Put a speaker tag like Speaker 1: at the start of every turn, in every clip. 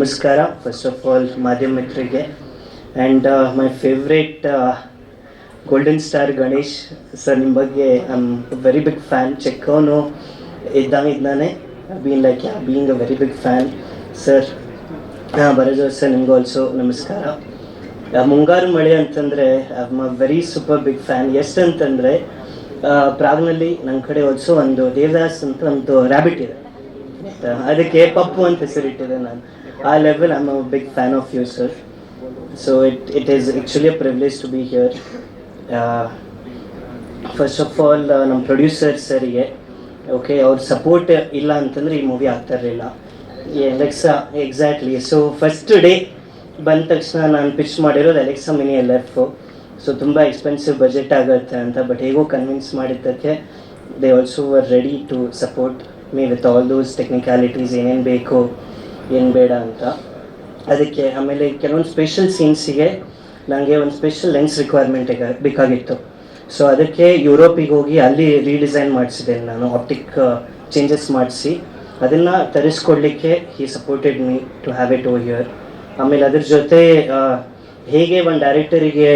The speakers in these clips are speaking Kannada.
Speaker 1: ನಮಸ್ಕಾರ. ಫಸ್ಟ್ ಆಫ್ ಆಲ್ ಮಾಧ್ಯಮ ಮಿತ್ರರಿಗೆ and my favourite golden star Ganesh sir ನಿಮ್ಮ ಬಗ್ಗೆ I am very big fan ಚೆಕ್ಕವನು ಇದ್ದಾನೆ been like ya being a very big fan sir ಹಾಂ ಬರೋದು ಸರ್ ನಿಮ್ಗೆ ಆಲ್ಸೋ ನಮಸ್ಕಾರ. ಮುಂಗಾರು ಮಳೆ ಅಂತಂದರೆ I am a very super big fan ಎಷ್ಟು ಅಂತಂದರೆ ಪ್ರಾಗ್ನಲ್ಲಿ ನನ್ನ ಕಡೆ ಆಲ್ಸೋ ಒಂದು ದೇವದಾಸ್ ಅಂತ ಒಂದು ರ್ಯಾಬಿಟ್ ಇದೆ? ಅದಕ್ಕೆ ಪಪ್ಪು ಅಂತ ಹೆಸರಿಟ್ಟಿದೆ ನಾನು. ಆ level I am big fan of you sir so it it is actually a privilege to be here first of all ನಮ್ಮ ಪ್ರೊಡ್ಯೂಸರ್ ಸರಿಗೆ ಓಕೆ ಅವ್ರ ಸಪೋರ್ಟ್ ಇಲ್ಲ ಅಂತಂದ್ರೆ ಈ ಮೂವಿ ಆಗ್ತಾ ಇರಲಿಲ್ಲ. Alexa exactly so first day ಬಂದ ತಕ್ಷಣ ನಾನು ಪಿಚ್ ಮಾಡಿರೋದು Alexa mini L F so ತುಂಬ ಎಕ್ಸ್ಪೆನ್ಸಿವ್ ಬಜೆಟ್ ಆಗುತ್ತೆ ಅಂತ ಬಟ್ ಹೇಗೋ ಕನ್ವಿನ್ಸ್ ಮಾಡಿದ್ದಕ್ಕೆ they also were ready to support me with all those technicalities ಏನೇನು ಬೇಕು ಏನು ಬೇಡ ಅಂತ. ಅದಕ್ಕೆ ಆಮೇಲೆ ಕೆಲವೊಂದು ಸ್ಪೆಷಲ್ ಸೀನ್ಸಿಗೆ ನನಗೆ ಒಂದು ಸ್ಪೆಷಲ್ ಲೆನ್ಸ್ ರಿಕ್ವೈರ್ಮೆಂಟ್ ಬೇಕಾಗಿತ್ತು. ಸೊ ಅದಕ್ಕೆ ಯುರೋಪಿಗೆ ಹೋಗಿ ಅಲ್ಲಿ ರೀಡಿಸೈನ್ ಮಾಡಿಸಿದೆ ನಾನು ಆಪ್ಟಿಕ್ ಚೇಂಜಸ್ ಮಾಡಿಸಿ. ಅದನ್ನು ತರಿಸ್ಕೊಡ್ಲಿಕ್ಕೆ he supported me to have it O here ಆಮೇಲೆ ಅದ್ರ ಜೊತೆ ಹೇಗೆ ಒಂದು ಡೈರೆಕ್ಟರಿಗೆ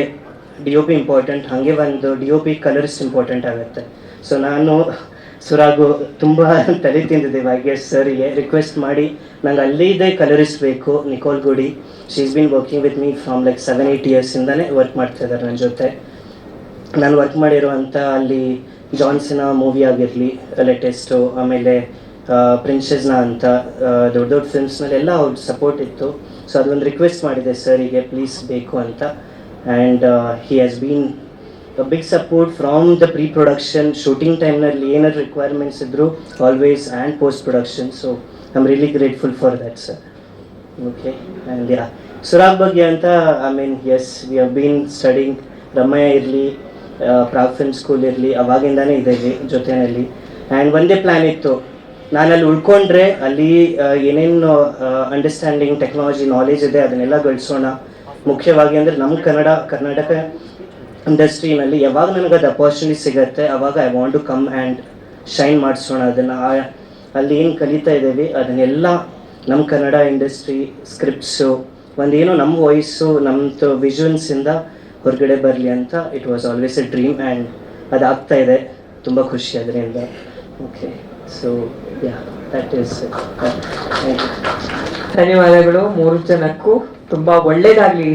Speaker 1: ಡಿ ಒ ಪಿ ಇಂಪಾರ್ಟೆಂಟ್ ಹಾಗೆ ಒಂದು D O P colours important ಆಗುತ್ತೆ. ಸೊ ನಾನು ಸುರಾಗು ತುಂಬ ತಲೆ ತಿಂದಿದೆ ಭಾಗ್ಯೇಶ್ ಸರ್ಗೆ. ರಿಕ್ವೆಸ್ಟ್ ಮಾಡಿ, ನಂಗೆ ಅಲ್ಲಿದೆ ಕಲರಿಸ್ಟ್ ಬೇಕು ನಿಕೋಲ್ ಗುಡಿ. She is been working with me from like seven eight ಇಯರ್ಸಿಂದಲೇ work ಮಾಡ್ತಾ ಇದ್ದಾರೆ ನನ್ನ ಜೊತೆ. ನಾನು ವರ್ಕ್ ಮಾಡಿರುವಂಥ ಅಲ್ಲಿ ಜಾನ್ಸಿನ ಮೂವಿ ಆಗಿರಲಿ ಲೇಟೆಸ್ಟು ಆಮೇಲೆ ಪ್ರಿನ್ಸೆಸ್ನ ಅಂತ ದೊಡ್ಡ ದೊಡ್ಡ ಫಿಲ್ಮ್ಸ್ನಲ್ಲೆಲ್ಲ ಅವ್ರ ಸಪೋರ್ಟ್ ಇತ್ತು. ಸೊ ಅದೊಂದು ರಿಕ್ವೆಸ್ಟ್ ಮಾಡಿದೆ ಸರಿಗೆ ಪ್ಲೀಸ್ ಬೇಕು ಅಂತ. And he has been big support from the pre production shooting ಟೈಮ್ನಲ್ಲಿ ಏನಾದ್ರು ರಿಕ್ವೈರ್ಮೆಂಟ್ಸ್ ಇದ್ದರು always and post production so I am really grateful for that sir okay and ya Surag ಬಗ್ಗೆ ಅಂತ I mean S V have been studying Ramaiah ಇರಲಿ ಪ್ರಾಗ್ ಫಿಲ್ಮ್ ಸ್ಕೂಲ್ ಇರಲಿ ಅವಾಗಿಂದಾನೇ ಇದ್ದೀವಿ ಜೊತೆಯಲ್ಲಿ. ಆ್ಯಂಡ್ ಒಂದೇ ಪ್ಲ್ಯಾನ್ ಇತ್ತು. ನಾನು ಅಲ್ಲಿ ಉಳ್ಕೊಂಡ್ರೆ ಅಲ್ಲಿ ಏನೇನು ಅಂಡರ್ಸ್ಟ್ಯಾಂಡಿಂಗ್ ಟೆಕ್ನಾಲಜಿ ನಾಲೆಜ್ ಇದೆ, ಅದನ್ನೆಲ್ಲ ಗಳಿಸೋಣ. ಮುಖ್ಯವಾಗಿ ಅಂದರೆ ನಮ್ಮ ಕನ್ನಡ, ಕರ್ನಾಟಕ ಇಂಡಸ್ಟ್ರಿನಲ್ಲಿ ಯಾವಾಗ ನನಗೆ ಅದು ಅಪಾರ್ಚುನಿಟಿ ಸಿಗುತ್ತೆ, ಅವಾಗ I want to come and shine ಮಾಡಿಸೋಣ. ಅದನ್ನು ಅಲ್ಲಿ ಏನು ಕಲಿತಾ ಇದ್ದೀವಿ, ಅದನ್ನೆಲ್ಲ ನಮ್ಮ ಕನ್ನಡ ಇಂಡಸ್ಟ್ರಿ ಸ್ಕ್ರಿಪ್ಟ್ಸು ಒಂದೇನೋ ನಮ್ಮ ವಾಯ್ಸು ನಮ್ಮದು ವಿಜುವಲ್ಸಿಂದ ಹೊರಗಡೆ ಬರಲಿ ಅಂತ it was always a dream and ಅದಾಗ್ತಾ ಇದೆ. ತುಂಬ ಖುಷಿ ಅದರಿಂದ. Okay so ya that is
Speaker 2: ಧನ್ಯವಾದಗಳು ಮೂರು ಜನಕ್ಕೂ. ತುಂಬಾ ಒಳ್ಳೇದಾಗ್ಲಿ.